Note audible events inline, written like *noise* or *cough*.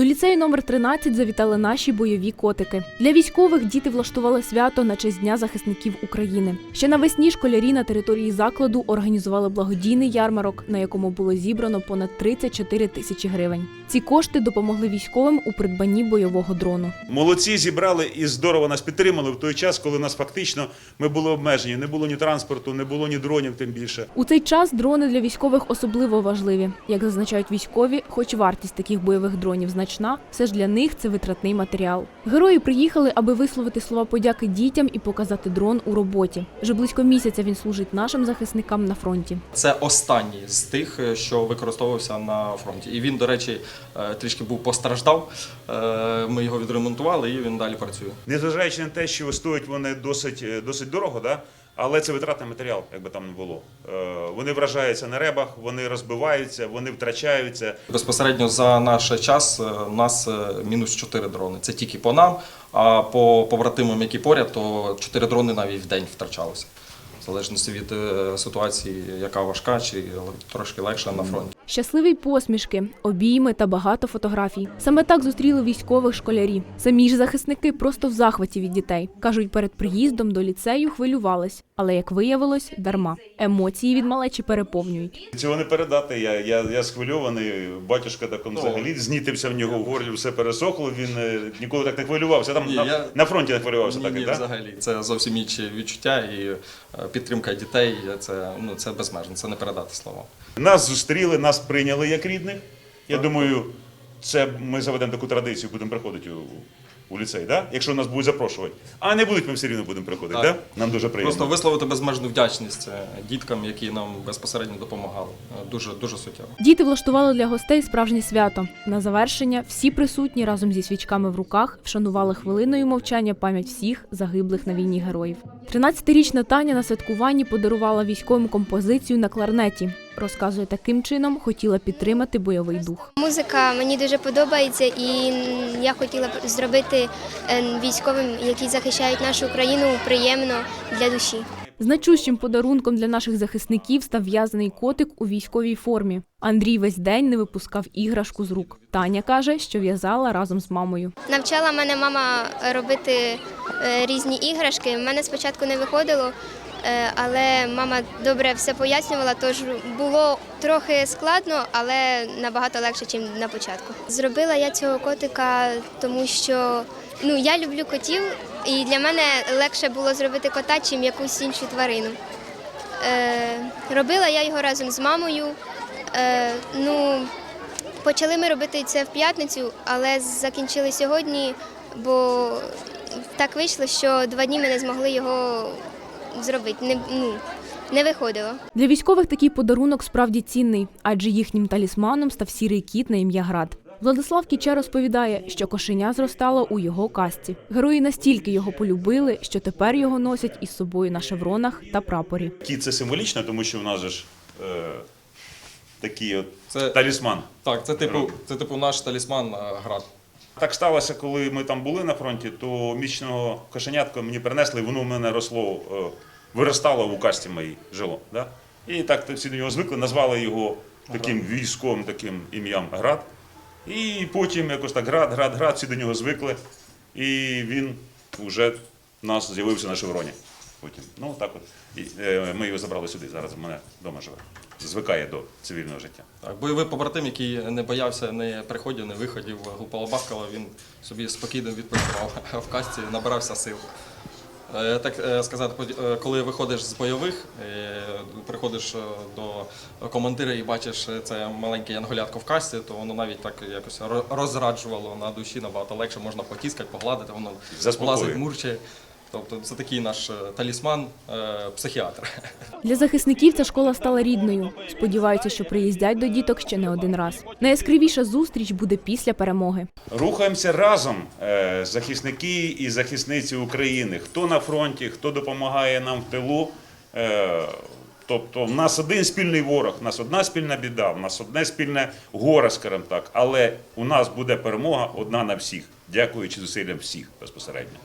До ліцею номер 13 завітали наші бойові котики. Для військових діти влаштували свято на честь Дня захисників України. Ще навесні школярі на території закладу організували благодійний ярмарок, на якому було зібрано понад 34 тисячі гривень. Ці кошти допомогли військовим у придбанні бойового дрону. Молодці зібрали і здорово нас підтримали в той час, коли нас фактично ми були обмежені. Не було ні транспорту, не було ні дронів, тим більше. У цей час дрони для військових особливо важливі. Як зазначають військові, хоч вартість таких бойових дронів значна, все ж для них це витратний матеріал. Герої приїхали, аби висловити слова подяки дітям і показати дрон у роботі. Вже близько місяця він служить нашим захисникам на фронті. Це останній з тих, е, що використовувався на фронті. І він, до речі, е, трішки був постраждав. Е, Ми його відремонтували і він далі працює. Незважаючи на те, що стоять вони досить, досить дорого, да? Але це витратний матеріал, як би там не було. Е, Вони вражаються на ребах, вони розбиваються, вони втрачаються. Безпосередньо за наш час е, у нас е, мінус 4 дрони. Це тільки по нам, а по побратимам, які поряд, то 4 дрони навіть в день втрачалося. В залежності від е, ситуації, яка важка чи трошки легша на фронті. Щасливі посмішки, обійми та багато фотографій. Саме так зустріли військових школярі. Самі ж захисники просто в захваті від дітей. кажуть, перед приїздом до ліцею хвилювались, але як виявилось, дарма. Емоції від малечі переповнюють. Цього не передати. Я, я, я схвильований. Батюшка так он Ну. взагалі знітився в нього в горлі, все пересохло. Він е, ніколи так не хвилювався. Там Ні, на, я- на фронті не хвилювався Ні, так, ні, так? взагалі. Це зовсім інші відчуття і е, підтримка дітей. Це, ну, це безмежно, це не передати слова. Нас зустріли, нас прийняли як рідних. Я думаю, це ми заведемо таку традицію, будемо приходити у, у ліцей, да? якщо нас будуть запрошувати. А не будуть, ми все рівно будемо приходити. Так. Да? Нам дуже приємно. Просто висловити безмежну вдячність е, діткам, які нам безпосередньо допомагали. Е, Дуже дуже суттєво. Діти влаштували для гостей справжнє свято. На завершення всі присутні разом зі свічками в руках вшанували хвилиною мовчання пам'ять всіх загиблих на війні героїв. 13-річна Таня на святкуванні подарувала військовим композицію на кларнеті. Розказує, таким чином хотіла підтримати бойовий дух. Музика мені дуже подобається, і я хотіла б зробити е, військовим, які захищають нашу країну, приємно для душі. Значущим подарунком для наших захисників став в'язаний котик у військовій формі. Андрій весь день не випускав іграшку з рук. Таня каже, що в'язала разом з мамою. Навчала мене мама робити е, різні іграшки. У мене спочатку не виходило, але мама добре все пояснювала, тож було трохи складно, але набагато легше, ніж на початку. Зробила я цього котика, тому що ну, я люблю котів, і для мене легше було зробити кота, чим якусь іншу тварину. Е, робила я його разом з мамою. Е, ну, почали ми робити це в п'ятницю, але закінчили сьогодні, бо так вийшло, що два дні ми не змогли його зробити. Не, ну, не виходило. Для військових такий подарунок справді цінний, адже їхнім талісманом став сірий кіт на ім'я Град. Владислав Кіча розповідає, що кошеня зростало у його касті. Герої настільки його полюбили, що тепер його носять із собою на шевронах та прапорі. Кіт це символічно, тому що в нас же ж е, такий от Це- талісман. Так, це типу, це типу наш талісман е, град. Так сталося, коли ми там були на фронті, то місячного кошенятка мені принесли, воно в мене росло, е, виростало в касті моїй жило. Да? І так всі до нього звикли, назвали його таким військовим таким ім'ям Град. І потім якось так град, град, град, всі до нього звикли. І він вже в нас з'явився на шевроні. Потім. Ну так от. І, е, ми його забрали сюди. Зараз в мене вдома живе. Звикає до цивільного життя. Так, бойовий побратим, який не боявся не приходів, не виходів, глупало бахкало, він собі спокійно відпочивав *laughs* а в касті, набирався сил. Е, Так е, сказати, е, коли виходиш з бойових, приходиш до командира і бачиш це маленьке янголятко в касті, то воно навіть так якось ро- розраджувало на душі, набагато легше можна потіскати, погладити, воно лазить, мурчає. Тобто це такий наш е, талісман, е, психіатр. Для захисників ця школа стала рідною. Сподіваються, що приїздять до діток ще не один раз. Найяскравіша зустріч буде після перемоги. Рухаємося разом, е, захисники і захисниці України. Хто на фронті, хто допомагає нам в тилу. Тобто, в нас один спільний ворог, в нас одна спільна біда, в нас одне спільне горе, скажімо так. Але у нас буде перемога одна на всіх, дякуючи зусиллям всіх безпосередньо.